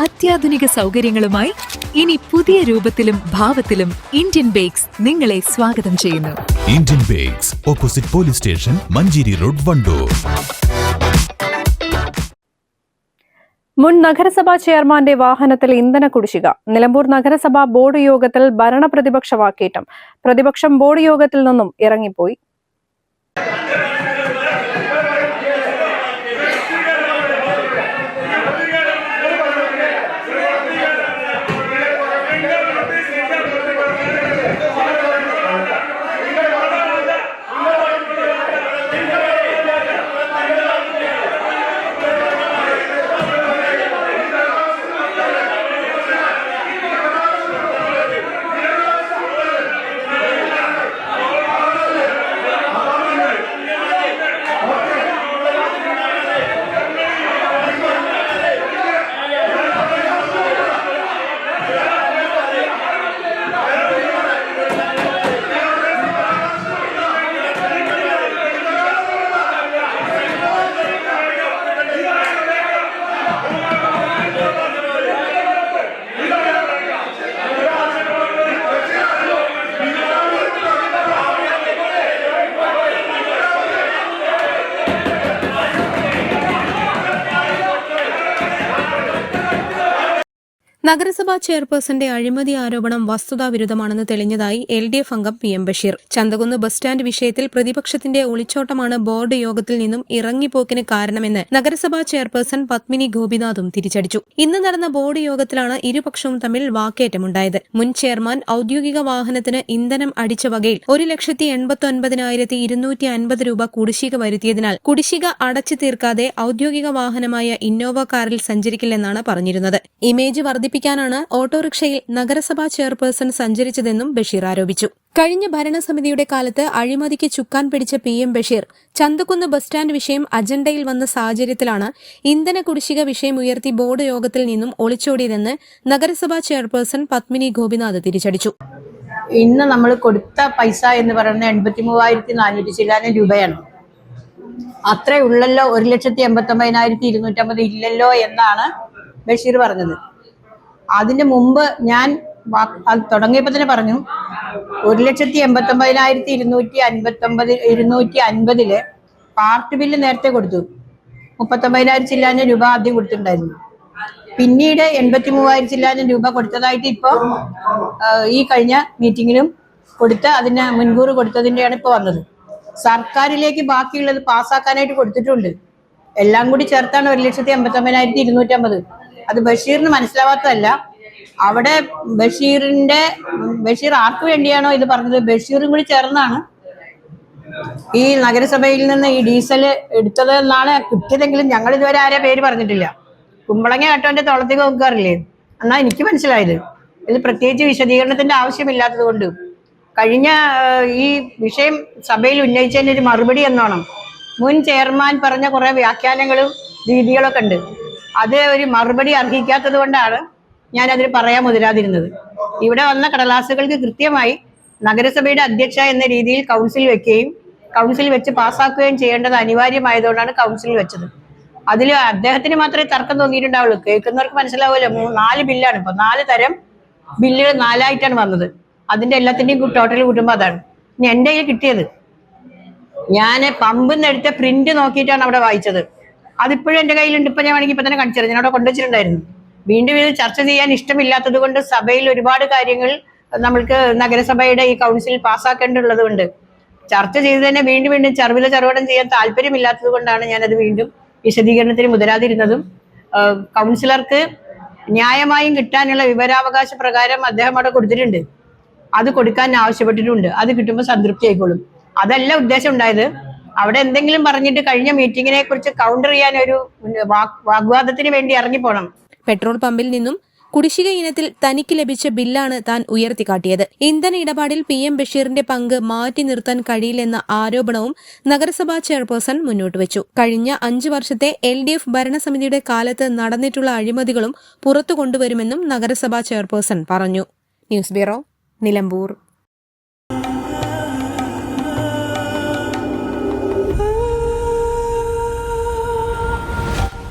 അത്യാധുനിക സൗകര്യങ്ങളുമായി ഇനി പുതിയ രൂപത്തിലും ഭാവത്തിലും ഇന്ത്യൻ ബേക്സ് നിങ്ങളെ സ്വാഗതം ചെയ്യുന്നു. Indian bakes opposite police station Manjeri road Wandoor. മുൻ നഗരസഭാ ചെയർമാന്റെ വാഹനത്തിൽ ഇന്ധന കുടിശ്ശിക. നിലമ്പൂർ നഗരസഭാ ബോർഡ് യോഗത്തിൽ ഭരണ പ്രതിപക്ഷ വാക്കേറ്റം. പ്രതിപക്ഷം ബോർഡ് യോഗത്തിൽ നിന്നും ഇറങ്ങിപ്പോയി. നഗരസഭാ ചെയർപേഴ്സന്റെ അഴിമതി ആരോപണം വസ്തുതാവിരുദ്ധമാണെന്ന് തെളിഞ്ഞതായി എൽ ഡി എഫ് അംഗം P M Basheer. Chanthakunnu bus stand വിഷയത്തിൽ പ്രതിപക്ഷത്തിന്റെ ഒളിച്ചോട്ടമാണ് ബോർഡ് യോഗത്തിൽ നിന്നും ഇറങ്ങിപ്പോക്കിന് കാരണമെന്ന് നഗരസഭാ ചെയർപേഴ്സൺ പത്മിനി ഗോപിനാഥും തിരിച്ചടിച്ചു. ഇന്ന് നടന്ന ബോർഡ് യോഗത്തിലാണ് ഇരുപക്ഷവും തമ്മിൽ വാക്കേറ്റമുണ്ടായത്. മുൻ ചെയർമാൻ ഔദ്യോഗിക വാഹനത്തിന് ഇന്ധനം അടിച്ച വകയിൽ ഒരു ലക്ഷത്തി എൺപത്തി ഒൻപതിനായിരത്തി ഇരുന്നൂറ്റി അൻപത് രൂപ കുടിശ്ശിക വരുത്തിയതിനാൽ കുടിശ്ശിക അടച്ചു തീർക്കാതെ ഔദ്യോഗിക വാഹനമായ ഇന്നോവ കാറിൽ സഞ്ചരിക്കില്ലെന്നാണ് പറഞ്ഞിരുന്നത്. ഇമേജ് വർദ്ധിപ്പിക്കാനാണ് ഓട്ടോറിക്ഷയിൽ നഗരസഭാ ചെയർപേഴ്സൺ സഞ്ചരിച്ചതെന്നും ബഷീർ ആരോപിച്ചു. കഴിഞ്ഞ ഭരണസമിതിയുടെ കാലത്ത് അഴിമതിക്ക് ചുക്കാൻ പിടിച്ച P M Basheer Chanthakkunnu bus stand വിഷയം അജണ്ടയിൽ വന്ന സാഹചര്യത്തിലാണ് ഇന്ധന കുടിശ്ശിക വിഷയം ഉയർത്തി ബോർഡ് യോഗത്തിൽ നിന്നും ഒളിച്ചോടിയതെന്ന് നഗരസഭാ ചെയർപേഴ്സൺ പത്മിനി ഗോപിനാഥ് തിരിച്ചടിച്ചു. ഇന്ന് നമ്മൾ കൊടുത്ത പൈസ എന്ന് പറയുന്നത് എൺപത്തി മൂവായിരത്തി നാനൂറ്റി ചില്ലാനം രൂപയാണ്. അത്രേ ഉള്ളല്ലോ ഒരു ലക്ഷത്തി എൺപത്തി ഒമ്പതിനായിരത്തി ഇരുന്നൂറ്റമ്പത് ഇല്ലല്ലോ എന്നാണ് ബഷീർ പറഞ്ഞത്. അതിന് മുമ്പ് ഞാൻ തുടങ്ങിയപ്പോ തന്നെ പറഞ്ഞു ഒരു ലക്ഷത്തി എൺപത്തി ഒമ്പതിനായിരത്തി ഇരുന്നൂറ്റി അൻപത്തി ഒമ്പത് ഇരുന്നൂറ്റി അൻപതിൽ പാർട്ട് ബില്ല് നേരത്തെ കൊടുത്തു. മുപ്പത്തൊമ്പതിനായിരം ചില്ലാനം രൂപ ആദ്യം കൊടുത്തിട്ടുണ്ടായിരുന്നു. പിന്നീട് എൺപത്തി മൂവായിരം ചില്ലാനം രൂപ കൊടുത്തതായിട്ട് ഇപ്പോ ഈ കഴിഞ്ഞ മീറ്റിങ്ങിലും കൊടുത്ത് അതിന് മുൻകൂർ കൊടുത്തതിന്റെയാണ് ഇപ്പൊ വന്നത്. സർക്കാരിലേക്ക് ബാക്കിയുള്ളത് പാസ്സാക്കാനായിട്ട് കൊടുത്തിട്ടുണ്ട്. എല്ലാം കൂടി ചേർത്താണ് ഒരു ലക്ഷത്തി എൺപത്തി ഒമ്പതിനായിരത്തി ഇരുന്നൂറ്റമ്പത് അത് ബഷീറിന് മനസ്സിലാവാത്തതല്ല. അവിടെ ബഷീറിന്റെ ബഷീർ ആർക്ക് വേണ്ടിയാണോ ഇത് പറഞ്ഞത്? ബഷീറും കൂടി ചേർന്നാണ് ഈ നഗരസഭയിൽ നിന്ന് ഈ ഡീസൽ എടുത്തത് എന്നാണ് കിട്ടിയതെങ്കിലും ഞങ്ങൾ ഇതുവരെ ആരെ പേര് പറഞ്ഞിട്ടില്ല. കുമ്പളങ്ങ കേട്ടോന്റെ തോളത്തേക്ക് നോക്കാറില്ലേ? എന്നാ എനിക്ക് മനസ്സിലായത്. ഇത് പ്രത്യേകിച്ച് വിശദീകരണത്തിന്റെ ആവശ്യമില്ലാത്തത് കൊണ്ട്. കഴിഞ്ഞ ഈ വിഷയം സഭയിൽ ഉന്നയിച്ചതിന് ഒരു മറുപടി എന്നോണം. മുൻ ചെയർമാൻ പറഞ്ഞ കുറെ വ്യാഖ്യാനങ്ങളും രീതികളൊക്കെ ഉണ്ട്. അത് ഒരു മറുപടി അർഹിക്കാത്തത് കൊണ്ടാണ് ഞാൻ അതിന് പറയാൻ മുതിരാതിരുന്നത്. ഇവിടെ വന്ന കടലാസുകൾക്ക് കൃത്യമായി നഗരസഭയുടെ അധ്യക്ഷ എന്ന രീതിയിൽ കൗൺസിൽ വെക്കുകയും കൗൺസിൽ വെച്ച് പാസ്സാക്കുകയും ചെയ്യേണ്ടത് അനിവാര്യമായതുകൊണ്ടാണ് കൗൺസിൽ വെച്ചത്. അതിൽ അദ്ദേഹത്തിന് മാത്രമേ തർക്കം തോന്നിയിട്ടുണ്ടാവുള്ളൂ. കേൾക്കുന്നവർക്ക് മനസ്സിലാവുമല്ലോ നാല് ബില്ലാണ്. ഇപ്പൊ നാല് തരം ബില്ലുകൾ നാലായിട്ടാണ് വന്നത്. അതിന്റെ എല്ലാത്തിന്റെയും ടോട്ടൽ കൂട്ടുമ്പോൾ അതാണ്. ഇനി എന്റെ കയ്യിൽ കിട്ടിയത് ഞാൻ പമ്പിൽ നിന്ന് എടുത്ത പ്രിന്റ് നോക്കിയിട്ടാണ് അവിടെ വായിച്ചത്. അതിപ്പോഴും എന്റെ കയ്യിലുണ്ട്. ഇപ്പൊ ഞാൻ വേണമെങ്കിൽ ഇപ്പൊ തന്നെ കാണിച്ചു ഞാൻ കൊണ്ടുവച്ചിട്ടുണ്ടായിരുന്നു വീണ്ടും ഇത് ചർച്ച ചെയ്യാൻ ഇഷ്ടമില്ലാത്തത് കൊണ്ട് സഭയിൽ ഒരുപാട് കാര്യങ്ങൾ നമ്മൾക്ക് നഗരസഭയുടെ ഈ കൗൺസിലിൽ പാസ്സാക്കേണ്ടതുള്ളത് കൊണ്ട് ചർച്ച ചെയ്ത് തന്നെ വീണ്ടും വീണ്ടും ചെറുവില ചർവടം ചെയ്യാൻ താല്പര്യമില്ലാത്തത് കൊണ്ടാണ് ഞാനത് വീണ്ടും വിശദീകരണത്തിന് മുതരാതിരുന്നതും ആ, കൗൺസിലർക്ക് ന്യായമായും കിട്ടാനുള്ള വിവരാവകാശ പ്രകാരം അദ്ദേഹം അവിടെ കൊടുത്തിട്ടുണ്ട്. അത് കൊടുക്കാൻ ആവശ്യപ്പെട്ടിട്ടുണ്ട്. അത് കിട്ടുമ്പോൾ സംതൃപ്തി ആയിക്കോളും. അതല്ല ഉദ്ദേശം ഉണ്ടായത്. അവിടെ എന്തെങ്കിലും പറഞ്ഞിട്ട് കഴിഞ്ഞ മീറ്റിങ്ങിനെ കുറിച്ച് കൗണ്ടർ ചെയ്യാൻ ഒരു വാഗ്- വാഗ്വാദത്തിന് വേണ്ടി ഇറങ്ങിപ്പോണം പെട്രോൾ പമ്പിൽ നിന്നും കുടിശ്ശിക ഇനത്തിൽ തനിക്ക് ലഭിച്ച ബില്ലാണ് താൻ ഉയർത്തിക്കാട്ടിയത് ഇന്ധന ഇടപാടിൽ പി എം ബഷീറിന്റെ പങ്ക് മാറ്റി നിർത്താൻ കഴിയില്ലെന്ന ആരോപണവും നഗരസഭാ ചെയർപേഴ്സൺ മുന്നോട്ട് വെച്ചു. കഴിഞ്ഞ അഞ്ചു വർഷത്തെ എൽ ഡി എഫ് ഭരണസമിതിയുടെ കാലത്ത് നടന്നിട്ടുള്ള അഴിമതികളും പുറത്തു കൊണ്ടുവരുമെന്നും നഗരസഭാ ചെയർപേഴ്സൺ പറഞ്ഞു. News bureau Nilambur.